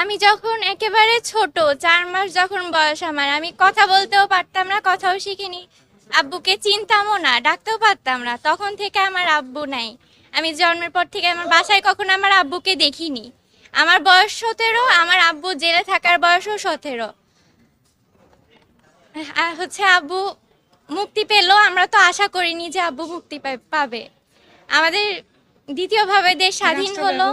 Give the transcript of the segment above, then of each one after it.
আমি যখন একেবারে ছোট চার মাস যখন বয়স আমার আমি কথা বলতেও পারতাম না কথাও শিখিনি। আব্বুকে চিনতামও না ডাকতেও পারতাম না। তখন থেকে আমার আব্বু নাই। আমি জন্মের পর থেকে আমার বাসায় কখনো আমার আব্বুকে দেখিনি। আমার বয়স সতেরো আমার আব্বু জেলে থাকার বয়সও সতেরো। আর হচ্ছে আব্বু মুক্তি পেল আমরা তো আশা করিনি যে আব্বু মুক্তি পাবে। আমাদের দ্বিতীয়ভাবে দেশ স্বাধীন হলো।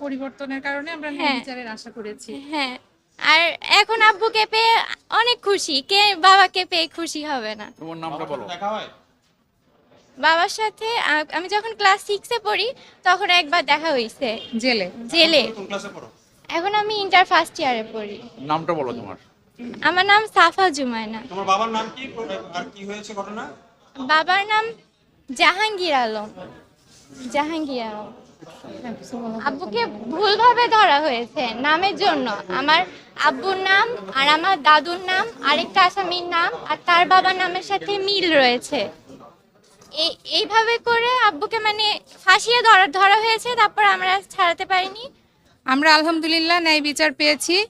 পরিবর্তনের কারণে আমরা ন্যায় হ্যাঁ। বিচারের আশা করেছি। হ্যাঁ। আর এখন আব্বুকে পেয়ে অনেক খুশি। কে বাবাকে পেয়ে খুশি হবে না। তোমার নামটা বলো। দেখা হয়? বাবার সাথে আ- আমি যখন ক্লাস সিক্সে পড়ি তখন একবার দেখা হয়েছে জেলে। জেলে। কোন ক্লাসে পড়ো? এখন আমি ইন্টার ফার্স্ট ইয়ারে পড়ি। নামটা বলো তোমার। আমার নাম সাফা জুমায়না তোমার বাবার নাম কি? আর কি হয়েছে ঘটনা? বাবার নাম জাহাঙ্গীর আলম। জাহাঙ্গীর আলম। আব্বুকে ভুলভাবে ধরা হয়েছে, নামের জন্য। আমার আব্বুর নাম আর আমার দাদুর নাম, আরেকটা আসামির নাম আর তার বাবার নামের সাথে মিল রয়েছে। এই এইভাবে করে আব্বুকে মানে ফাঁসিয়ে ধরা ধরা হয়েছে, তারপর আমরা ছাড়াতে পারিনি। আমরা আলহামদুলিল্লাহ ন্যায় বিচার পেয়েছি।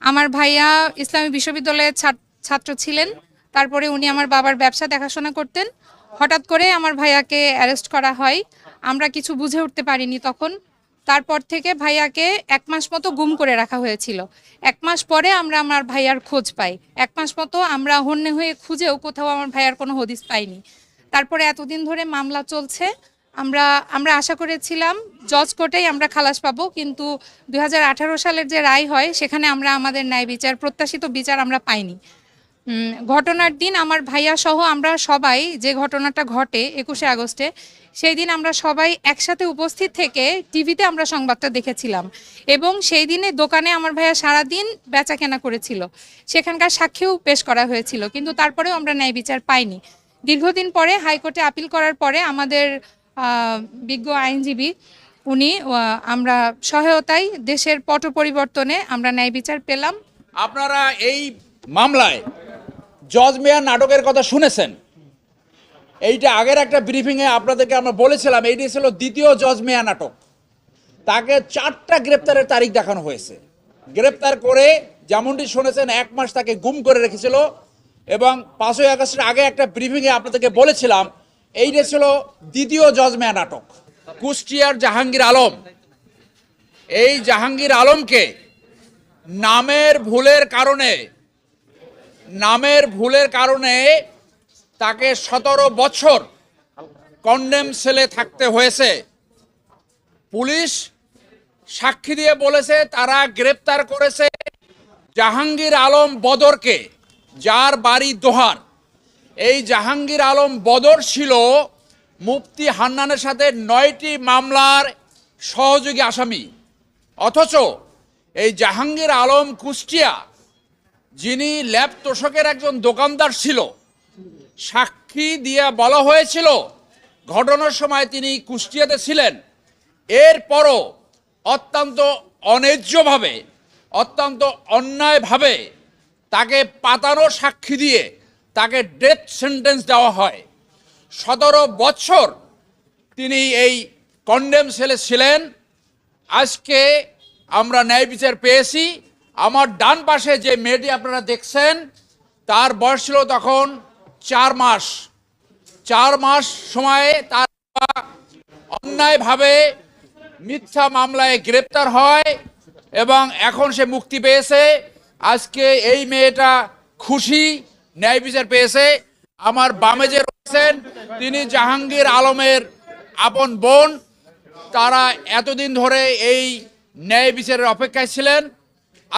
আমার ভাইয়া ইসলামী বিশ্ববিদ্যালয়ের ছাত- ছাত্র ছিলেন। তারপরে উনি আমার বাবার ব্যবসা দেখাশোনা করতেন। হঠাৎ করে আমার ভাইয়াকে অ্যারেস্ট করা হয়। আমরা কিছু বুঝে উঠতে পারিনি তখন। তারপর থেকে ভাইয়াকে এক মাস মতো গুম করে রাখা হয়েছিল। এক মাস পরে আমরা আমার ভাইয়ার খোঁজ পাই। এক মাস মতো আমরা হন্যে হয়ে খুঁজেও কোথাও আমার ভাইয়ার কোনো হদিস পাইনি। তারপরে এতদিন ধরে মামলা চলছে। আমরা আমরা আশা করেছিলাম জজ কোর্টেই আমরা খালাস পাবো, কিন্তু দু হাজার আঠারো সালের যে রায় হয়, সেখানে আমরা আমাদের ন্যায় বিচার, প্রত্যাশিত বিচার আমরা পাইনি। ঘটনার দিন আমার ভাইয়া সহ আমরা সবাই, যে ঘটনাটা ঘটে একুশে আগস্টে, সেই দিন আমরা সবাই একসাথে উপস্থিত থেকে টিভিতে আমরা সংবাদটা দেখেছিলাম। এবং সেই দিনে দোকানে আমার ভাইয়া সারাদিন বেচা কেনা করেছিল। সেখানকার সাক্ষীও পেশ করা হয়েছিল, কিন্তু তারপরেও আমরা ন্যায় বিচার পাইনি। দীর্ঘদিন পরে হাইকোর্টে আপিল করার পরে আমাদের বিজ্ঞ আইনজীবী, উনি আমরা সহায়তায় দেশের পট পরিবর্তনে আমরা ন্যায় বিচার পেলাম। আপনারা এই মামলায় জজ মেয়ার নাটকের কথা শুনেছেন? এইটা আগের একটা ব্রিফিংয়ে আপনাদেরকে আমরা বলেছিলাম, এইটি ছিল দ্বিতীয় জজ মেয়া নাটক। তাকে চারটা গ্রেপ্তারের তারিখ দেখানো হয়েছে। গ্রেপ্তার করে যেমনটি শুনেছেন, এক মাস তাকে গুম করে রেখেছিল এবং পাঁচই আগস্টের আগে একটা ব্রিফিংয়ে আপনাদেরকে বলেছিলাম, এইটা ছিল দ্বিতীয় জজ মেয়া নাটক। কুষ্টিয়ার জাহাঙ্গীর আলম। এই জাহাঙ্গীর আলমকে নামের ভুলের কারণে নামের ভুলের কারণে তাকে সতেরো বছর কন্ডেম সেলে থাকতে হয়েছে। পুলিশ সাক্ষী দিয়ে বলেছে, তারা গ্রেপ্তার করেছে জাহাঙ্গীর আলম বদরকে, যার বাড়ি দোহার। এই জাহাঙ্গীর আলম বদর ছিল মুফতি হান্নানের সাথে নয়টি মামলার সহযোগী আসামি। অথচ এই জাহাঙ্গীর আলম কুষ্টিয়া যিনি ল্যাব তোষকের একজন দোকানদার ছিল, সাক্ষী দিয়ে বলা হয়েছিল, ঘটনার সময় তিনি কুষ্টিয়াতে ছিলেন। এরপরও অত্যন্ত অন্যায্যভাবে, অত্যন্ত অন্যায়ভাবে তাকে পাতানো সাক্ষী দিয়ে তাকে ডেথ সেন্টেন্স দেওয়া হয়। সতেরো বছর তিনি এই কন্ডেম সেলে ছিলেন। আজকে আমরা ন্যায় বিচার পেয়েছি। আমার ডান পাশে যে মেয়েটি আপনারা দেখছেন, তার বয়স ছিল তখন চার মাস। চার মাস সময়ে তার অন্যায়ভাবে মিথ্যা মামলায় গ্রেপ্তার হয় এবং এখন সে মুক্তি পেয়েছে। আজকে এই মেয়েটা খুশি, ন্যায় বিচার পেয়েছে। আমার বামে যে রয়েছেন, তিনি জাহাঙ্গীর আলমের আপন বোন। তারা এতদিন ধরে এই ন্যায় বিচারের অপেক্ষায় ছিলেন।